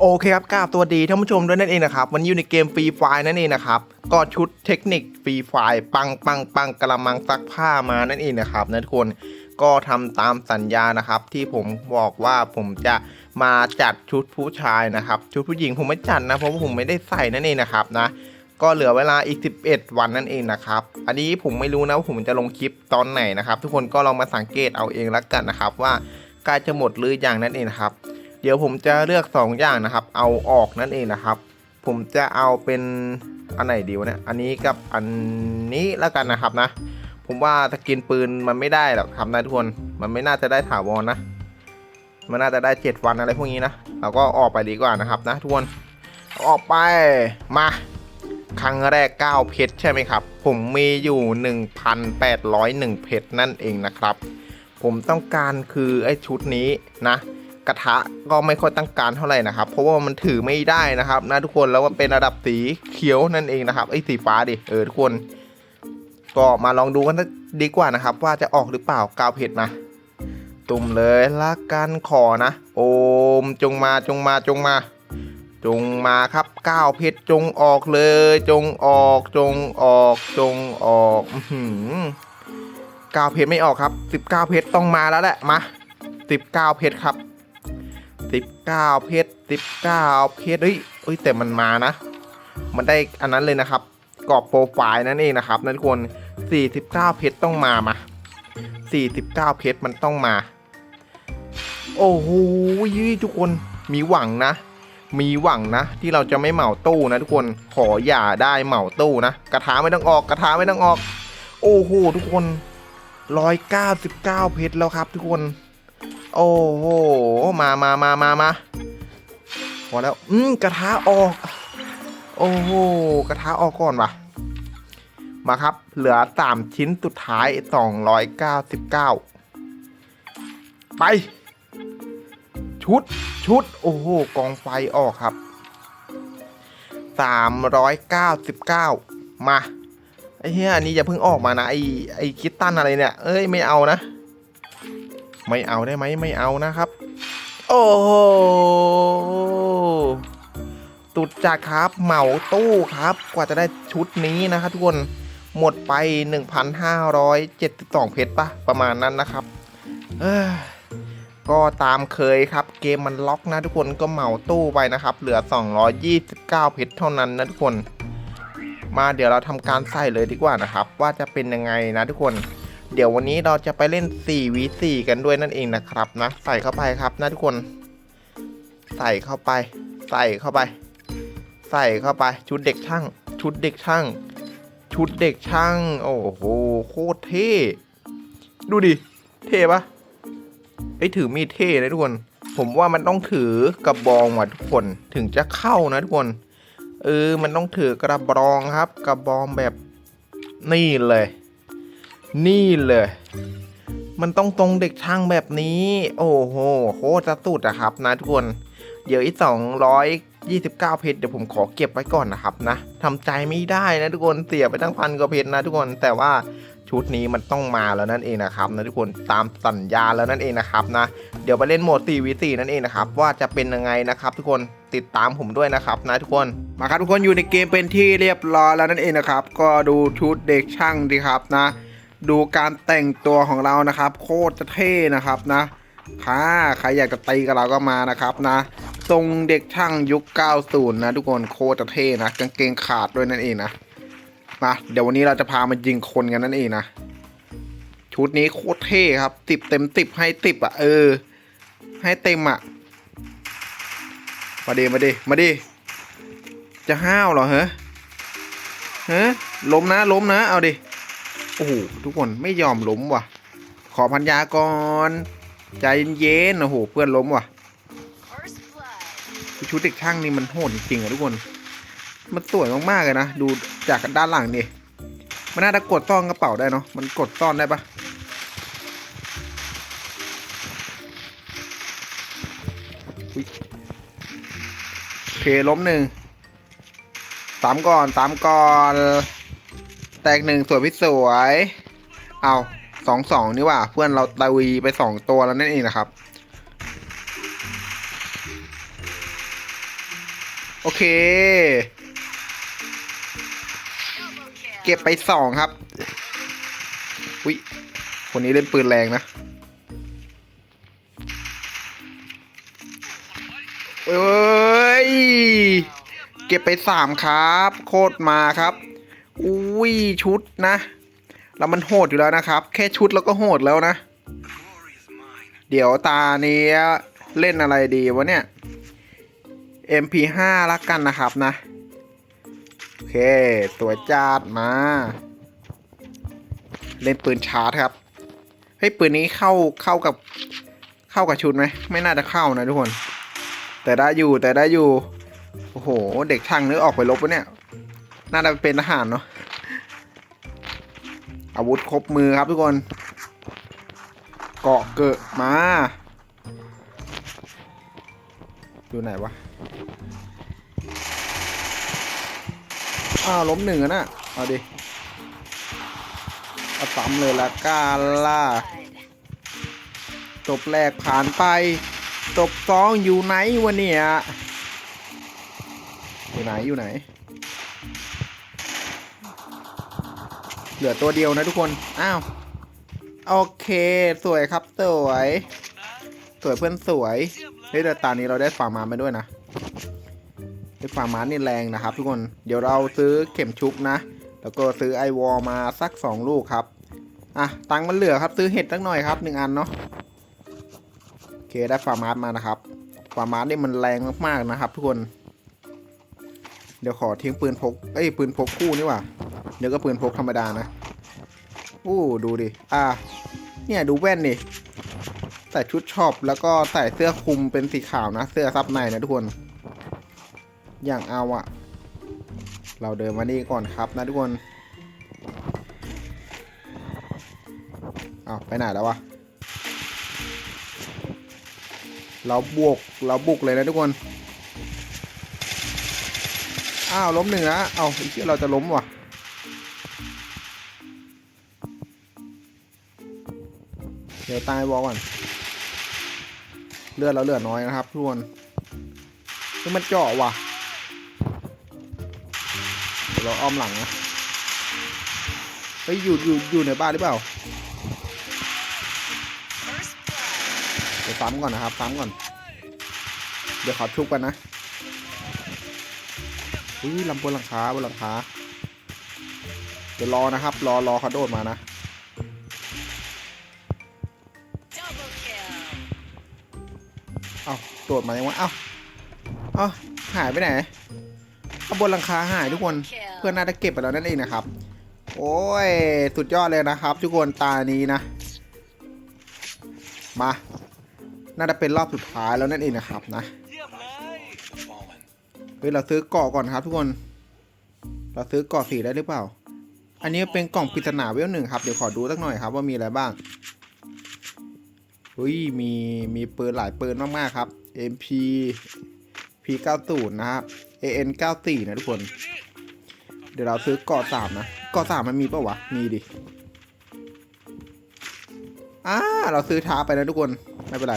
โอเคครับกราบตัวดีท่านผู้ชมด้วยนั่นเองนะครับ วันนี้อยู่ในเกมฟรีไฟนั่นเองนะครับ ก็ชุดเทคนิคฟรีไฟปังปังปังกระมังซักผ้ามานั่นเองนะครับนะทุกคนก็ทำตามสัญญานะครับ ที่ผมบอกว่าผมจะมาจัดชุดผู้ชายนะครับ ชุดผู้หญิงผมไม่จัดนะเพราะว่าผมไม่ได้ใส่นั่นเองนะครับนะก็เหลือเวลาอีก 11 วันนั่นเองนะครับ อันนี้ผมไม่รู้นะว่าผมจะลงคลิปตอนไหนนะครับ ทุกคนก็ลองมาสังเกตเอาเองแล้วกันนะครับ ว่าใกล้จะหมดหรือยังนั่นเองครับ เดี๋ยวผมจะเลือก 2 อย่างนะครับ เอาออกนั่นเองนะครับ ผมจะเอาเป็นอันไหนดีวะเนี่ย อันนี้กับอันนี้แล้วกันนะครับนะ ผมว่าถ้ากินปืนมันไม่ได้หรอกครับนะทุกคน มันไม่น่าจะได้ถาวรนะ มันน่าจะได้ 7 วันอะไรพวกนี้นะ เราก็ออกไปดีกว่านะครับนะทุกคน ออกไป มา ครั้งแรก 9 เพชรใช่ไหมครับ ผมมีอยู่ 1,801 เพชรนั่นเองนะครับ ผมต้องการคือไอ้ชุดนี้นะ กระทะก็ไม่ค่อยต้องการเท่าไหร่นะครับ เพราะว่ามันถือไม่ได้นะครับนะทุกคนแล้วมันเป็นระดับสีเขียวนั่นเองนะครับไอ้สีฟ้าดิเออทุกคน ก็มาลองดูกันดีกว่านะครับ ว่าจะออกหรือเปล่ากาวเพชรมาตุ่มเลยละกันขอนะ โอมจงมาจงมาจงมา จงมาครับก้าวเพชรจงออกเลย จงออกจงออกจงออกอื้อหือก้าวเพชรไม่ออกครับ 19 เพชรต้องมาแล้วแหละมา19 เพชรครับ 19 เพชร 19 เพชรเฮ้ยเฮ้ยแต่มันมานะ มันได้อันนั้นเลยนะครับกรอบโปรไฟล์นั่นเองนะครับนั่นคน49 เพชรต้องมามา 49 เพชรมันต้องมา โอ้โหทุกคนมีหวังนะ มีหวังนะ ที่เราจะไม่เหมาตู้นะทุกคนขออย่าได้เหมาตู้นะ กระถาไม่ต้องออกกระถาไม่ต้องออก โอ้โหทุกคน 199 เพชรแล้วครับ ทุกคน โอ้โห มามามามามาพอแล้ว อืมกระทะออก โอ้โห กระทะออกก่อนวะมาครับ เหลือสามชิ้นสุดท้าย299ไป ชุด ชุด โอ้โห กองไฟออกครับ399มา ไอ้เหี้ยอันนี้อย่าเพิ่งออกมานะ ไอ้ ไอ้คิตตันอะไรเนี่ย เอ้ย ไม่เอานะ ไม่เอาได้ไหมไม่เอานะครับ โอ้โหตุดจากครับเหมาตู้ครับ กว่าจะได้ชุดนี้นะครับทุกคนหมดไป 1,572 เพชรปะประมาณนั้นนะครับเอ้ยก็ตามเคยครับ เกมมันล็อกนะทุกคนก็เหมาตู้ไปนะครับ เหลือ 229 เพชรเท่านั้นนะทุกคน มาเดี๋ยวเราทำการใส่เลยดีกว่านะครับ ว่าจะเป็นยังไงนะทุกคน เดี๋ยววันนี้เราจะไปเล่น 4v4 กันด้วยนั่นเองนะครับนะ ใส่เข้าไปครับนะทุกคน ใส่เข้าไป ใส่เข้าไป ใส่เข้าไป ชุดเด็กช่าง ชุดเด็กช่าง ชุดเด็กช่าง โอ้โห โคตรเท่ ดูดิ เท่ปะไอถือมีดเท่นะทุกคน ผมว่ามันต้องถือกระบองว่ะทุกคน ถึงจะเข้านะทุกคน เออ มันต้องถือกระบองครับ กระบองแบบนี่เลย นี่เลย มันต้องตรงเด็กช่างแบบนี้ โอ้โหโคตรจะสุดอะครับนะทุกคน เดี๋ยวอีก229เพชรเดี๋ยวผมขอเก็บไว้ก่อนนะครับนะทำใจไม่ได้นะทุกคนเสียไปตั้งพันกว่าเพชรนะทุกคนแต่ว่าชุดนี้มันต้องมาแล้วนั่นเองนะครับนะทุกคนตามสัญญาแล้วนั่นเองนะครับนะเดี๋ยวไปเล่นโหมด 4v4 นั่นเองนะครับว่าจะเป็นยังไงนะครับทุกคนติดตามผมด้วยนะครับนะทุกคนมาครับทุกคนอยู่ในเกมเป็นที่เรียบร้อยแล้วนั่นเองนะครับก็ดูชุดเด็กช่างดีครับนะ ดูการแต่งตัวของเรานะครับ โคตรจะเท่นะครับนะค่ะใครอยากจะตีกับเราก็มานะครับนะทรงเด็กช่างยุค 90 นะทุกคนโคตรจะเท่นะกางเกงขาดด้วยนั่นเองนะมาเดี๋ยววันนี้เราจะพามายิงคนกันนั่นเองนะชุดนี้โคตรเท่ครับติบเต็มติบให้ติบอะเออ ให้เต็มอะมาดิมาดิมาดิจะห้าวเหรอเฮะฮะล้มนะล้มนะเอาดิ โอ้โหทุกคนไม่ยอมล้มว่ะ ขอพันยาก่อนใจเย็นๆโอ้โหเพื่อนล้มว่ะชุดเด็กช่างนี่มันโหดจริงๆอะทุกคน มันสวยมากๆเลยนะ ดูจากด้านหลังนี่มันน่าจะกดซ่อนกระเป๋าได้เนาะมันกดซ่อนได้ปะโอเคล้มหนึ่งสามก่อนสามก่อน แตกหนึ่งสวยพิสวย เอาสองสองนี่ว่า เพื่อนเราตาวีไปสองตัวแล้วนั่นเองนะครับ โอเค เก็บไปสองครับวิคนนี้เล่นปืนแรงนะเอ้ย เก็บไปสามครับ โคตรมาครับ อุ้ยชุดนะ แล้วมันโหดอยู่แล้วนะครับ แค่ชุดแล้วก็โหดแล้วนะ เดี๋ยวตานี้เล่นอะไรดีวะเนี่ย MP5 ละกันนะครับนะ โอเค ตัวจาดมา เล่นปืนชาร์จครับเฮ้ยปืนนี้เข้าเข้ากับเข้ากับชุดไหมไม่น่าจะเข้านะทุกคน แต่ได้อยู่แต่ได้อยู่ โอ้โห เด็กช่างนึกออกไปลบวะเนี่ย น่าจะเป็นทหารเนาะ อาวุธครบมือครับทุกคน เกาะเกิดมา อยู่ไหนวะ อ้าวล้มหนึ่งอะนะ เอาดิเอาซ้ำเลยละกันล่ะ จบแรกผ่านไป จบสองอยู่ไหนวะเนี่ย อยู่ไหนอยู่ไหน เหลือตัวเดียวนะทุกคน อ้าว โอเค สวยครับ สวย สวยเพื่อนสวยเฮ้ยแต่ตอนนี้เราได้ฝามาไปด้วยนะได้ฝามานี่แรงนะครับทุกคน เดี๋ยวเราซื้อเข็มชุบนะ แล้วก็ซื้อไอวอลมาสักสองลูกครับ อะ ตังค์มันเหลือครับ ซื้อเห็ดสักหน่อยครับหนึ่งอันเนาะ โอเค ได้ฟาร์มามานะครับฟาร์มานี่มันแรงมากๆนะครับ ทุกคน เดี๋ยวขอทิ้งปืนพก เอ้ย ปืนพกคู่นี่หว่า เดี๋ยวก็ปืนพกธรรมดานะโอ้ดูดิ อะเนี่ยดูแว่นนี่ใส่ชุดช็อปแล้วก็ใส่เสื้อคลุมเป็นสีขาวนะ เสื้อซับในนะทุกคน อย่างเอาอะเราเดินมานี่ก่อนครับนะทุกคนอ้าวไปไหนแล้ววะ เราบวกเราบุกเลยนะทุกคน อ้าวล้มหนึ่งนะเอาไอ้เชี่ยเราจะล้มว่ะ ดี๋ยวตายวอลก่อน เลือดเราเหลือน้อยนะครับทุกคนนี่มันเจาะว่ะเดี๋ยวเราอ้อมหลังนะเฮ้ยอยู่อยู่อยู่ในบ้านหรือเปล่าเดี๋ยวซ้ำก่อนนะครับซ้ำก่อน เดี๋ยวขอชุบกันนะอุ้ยลำบนหลังคาบนหลังคาเดี๋ยวรอนะครับ รอรอเขาโดดมานะ ดดมายังวะเอ้าเอ้าหายไปไหนเอาบนหลังคาหายทุกคนเพื่อนน่าจะเก็บไปแล้วนั่นเองนะครับ โอ้ยสุดยอดเลยนะครับ ทุกคนตานี้นะ มา น่าจะเป็นรอบสุดท้ายแล้วนั่นเองนะครับนะเฮ้ยเราซื้อเกาะก่อนครับทุกคน เราซื้อเกาะสีได้หรือเปล่า อันนี้เป็นกล่องปริศนาเวลหนึ่งครับเดี๋ยวขอดูสักหน่อยครับว่ามีอะไรบ้าง เฮ้ยมีมีปืนหลายปืนมากๆครับ MP P90 นะครับ AN 94 นะทุกคน เดี๋ยวเราซื้อกาะสามนะกาะสามมันมีปะวะ มีดิอ่าเราซื้อท้าไปนะทุกคน ไม่เป็นไร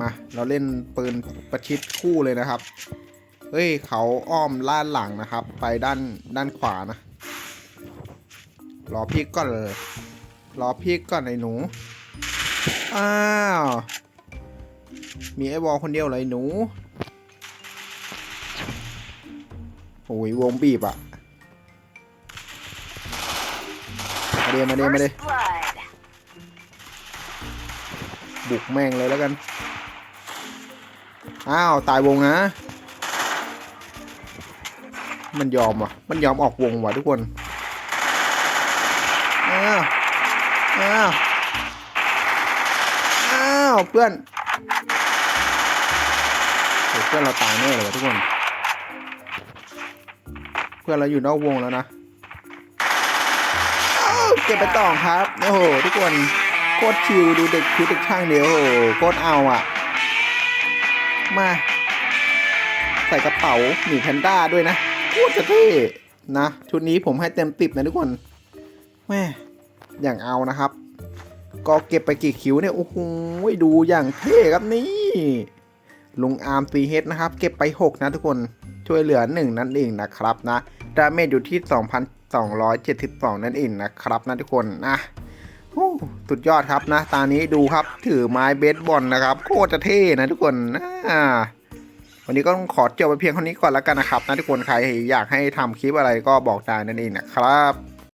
มา เราเล่นปืนประชิดคู่เลยนะครับ เฮ้ยเขาอ้อมล่านหลังนะครับ ไปด้านด้านขวานะ รอพี่ก่อนเลย รอพี่ก่อนไอ้หนู อ้าว มีไอ้วอลคนเดียวเลยหนู โอ้ยวงบีบอะมาเดียมาเดียมาเดีย First blood. บุกแม่งเลยแล้วกัน อ้าว ตายวงนะ มันยอมว่ะ มันยอมออกวงว่ะทุกคน อ้าว อ้าวาวเพื่อนโอ้เพื่อนเราตายแน่เลยว่ะทุกคน เพื่อนเราอยู่นอกวงแล้วนะอ้าวเก็บไปต่อครับ โอ้โห ทุกคนโคตรชิลดูเด็กคือเด็กช่างเดียวโอ้โหโคตรเอาอะ มา ใส่กระเป๋าหมีแพนด้าด้วยนะโคตรจะเท่นะ ชุดนี้ผมให้เต็มติบนะทุกคนแม่อย่างเอานะครับ ก็เก็บไปกี่คิวเนี่ย โอ้โหดูอย่างเท่ครับนี่ ลุงอาร์มซีเฮดนะครับ เก็บไป 6 นะทุกคนช่วยเหลือ 1 นั่นเองนะครับนะดาเมจอยู่ที่ 2,272 นั่นเองนะครับนะทุกคนนะสุดยอดครับนะตอนนี้ดูครับถือไม้เบสบอลนะครับโคตรจะเท่นะทุกคนอ่าวันนี้ก็ต้องขอจบไปเพียงเท่านี้ก่อนแล้วกันนะครับนะทุกคนใครอยากให้ทำคลิปอะไรก็บอกได้นั่นเองนะครับ